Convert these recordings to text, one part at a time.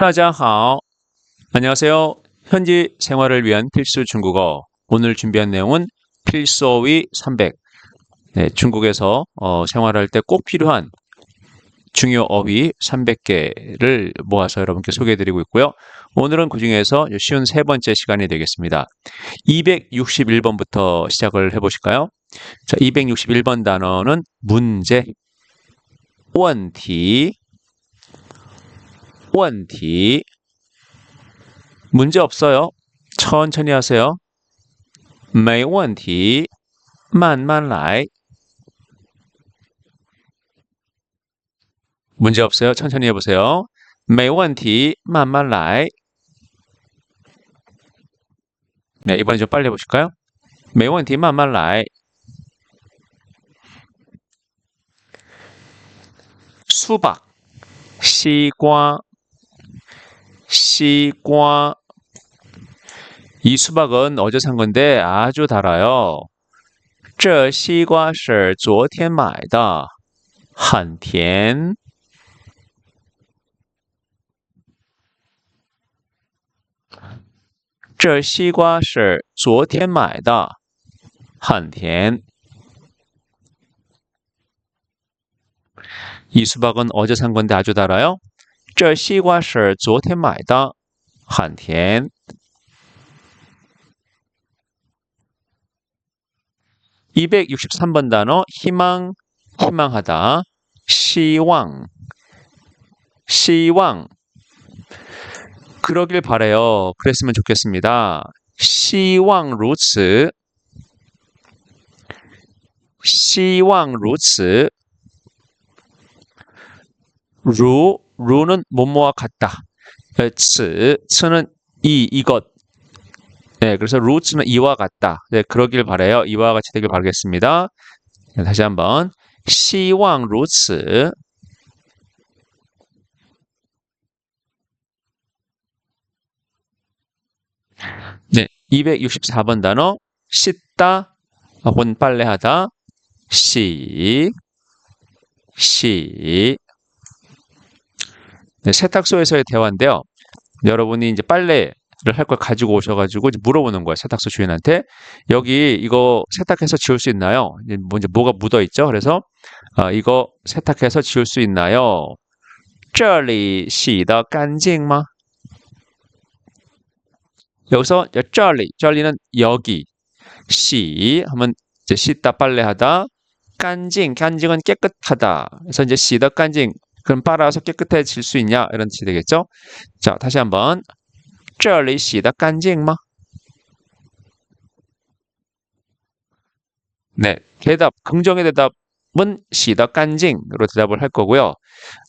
大家好. 안녕하세요. 현지 생활을 위한 필수 중국어. 오늘 준비한 내용은 필수어휘 300. 네, 중국에서 어, 생활할 때 꼭 필요한 중요 어휘 300개를 모아서 여러분께 소개해드리고 있고요. 오늘은 그 중에서 쉬운 세 번째 시간이 되겠습니다. 261번부터 시작을 해보실까요? 자, 261번 단어는 문제, 问题, 问题 문제 없어요. 천천히 하세요. 没问题,慢慢来. 문제 없어요. 천천히 해보세요. 没问题,慢慢来. 네, 이번에 좀 빨리 해보실까요? 没问题,慢慢来. 수박, 시과, 시과. 이 수박은 어제 산 건데 아주 달아요. 这西瓜是昨天买的，很甜。这西瓜是昨天买的，很甜。 이 수박은 어제 산 건데 아주 달아요. 这西瓜是昨天买的，很甜。 263번 단어 희망, 희망하다, 시왕, 시왕. 그러길 바래요. 그랬으면 좋겠습니다. 시왕 루츠, 시왕 루츠. 루, 루는 뭐뭐와 같다. 츠, 츠는 이, 이것. 네, 그래서 루츠는 이와 같다. 네, 그러길 바래요. 이와 같이 되길 바라겠습니다. 네, 다시 한번. 시왕 루츠. 네, 264번 단어. 씻다 혹은 빨래하다. 시, 시. 네, 세탁소에서의 대화인데요. 여러분이 이제 빨래를 할 걸 가지고 오셔가지고 이제 물어보는 거예요. 세탁소 주인한테 여기 이거 세탁해서 지울 수 있나요? 이제 뭐 이제 뭐가 묻어 있죠. 그래서 어, 이거 세탁해서 지울 수 있나요? 这里洗得干净吗? 여기서 这里, 这里는 여기, 시 하면 이제 씻다 빨래하다, 干净, 干净은 깨끗하다. 그래서 이제 洗得干净 그럼 빨아서 깨끗해질 수 있냐? 이런 뜻이 되겠죠? 자, 다시 한번. 这里洗得干净吗? 네, 대답, 긍정의 대답은 洗得干净으로 대답을 할 거고요.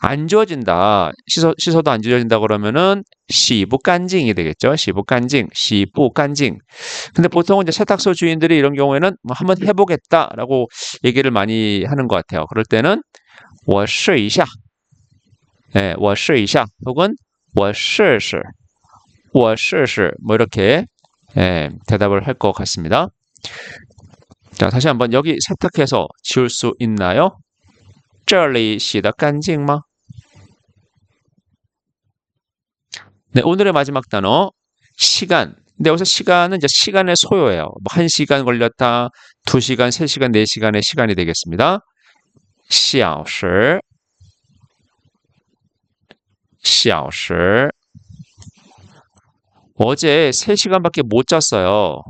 안 지워진다, 씻어, 씻어도 안 지워진다 그러면은 洗不干净이 되겠죠? 洗不干净,洗不干净. 근데 보통은 이제 세탁소 주인들이 이런 경우에는 뭐 한번 해보겠다라고 얘기를 많이 하는 것 같아요. 그럴 때는 我试一下. 예, 我试一下 혹은 我试试,我试试뭐 이렇게 예, 대답을 할 것 같습니다. 자, 다시 한번 여기 세탁해서 지울 수 있나요? 这里洗得干净吗? 네, 오늘의 마지막 단어 시간. 근데 여기서 시간은 이제 시간의 소요예요. 뭐 1시간 걸렸다, 2시간, 3시간, 4시간의 시간이 되겠습니다. 小时 小时 어제 3시간밖에 못 잤어요.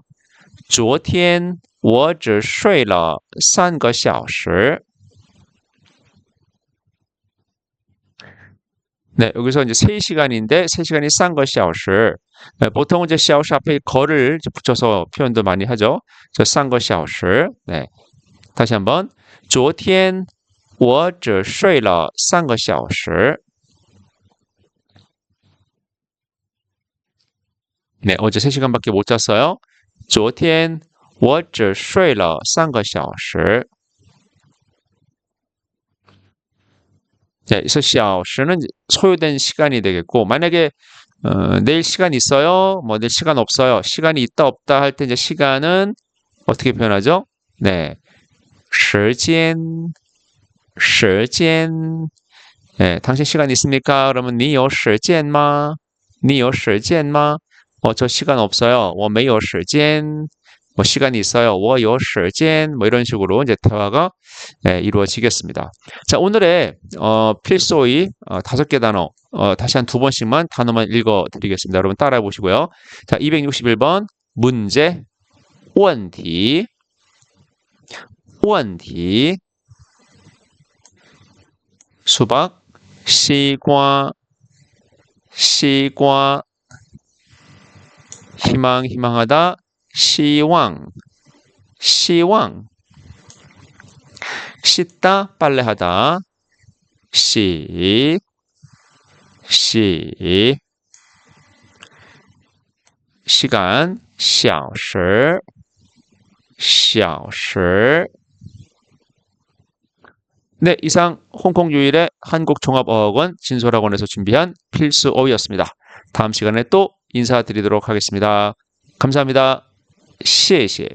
昨天我只睡了3个小时. 네, 여기서 이제 3시간인데 3시간이 3个小时. 네, 보통 이제 小时 앞에 거를 붙여서 표현도 많이 하죠. 저 3个小时. 네. 다시 한번. 昨天我只睡了3个小时. 네, 어제 3시간밖에 못 잤어요. 昨天我只睡了3个小时. 자, 그래서 小时는 소요된 시간이 되겠고 만약에 어, 내일 시간 있어요? 뭐 내일 시간 없어요? 시간이 있다 없다 할 때 이제 시간은 어떻게 표현하죠? 네. 时间时间 예, 당신 시간 있습니까? 그러면 你有时间吗?你有时间吗? 어, 저 시간 없어요. 我没有时间. 뭐 시간이 있어요. 我有时间. 뭐 이런 식으로 이제 대화가 예, 이루어지겠습니다. 자, 오늘의 어, 필소이 어, 다섯 개 단어 어, 다시 한 두 번씩만 단어만 읽어 드리겠습니다. 여러분 따라해 보시고요. 자, 261번 문제 问题问题 수박 시과 시과 희망 희망하다 시왕 시왕 씻다 빨래하다 시 시 시간 小时小时 네, 이상 홍콩 유일의 한국종합어학원 진솔학원에서 준비한 필수 어휘였습니다. 다음 시간에 또 인사드리도록 하겠습니다. 감사합니다. 谢谢.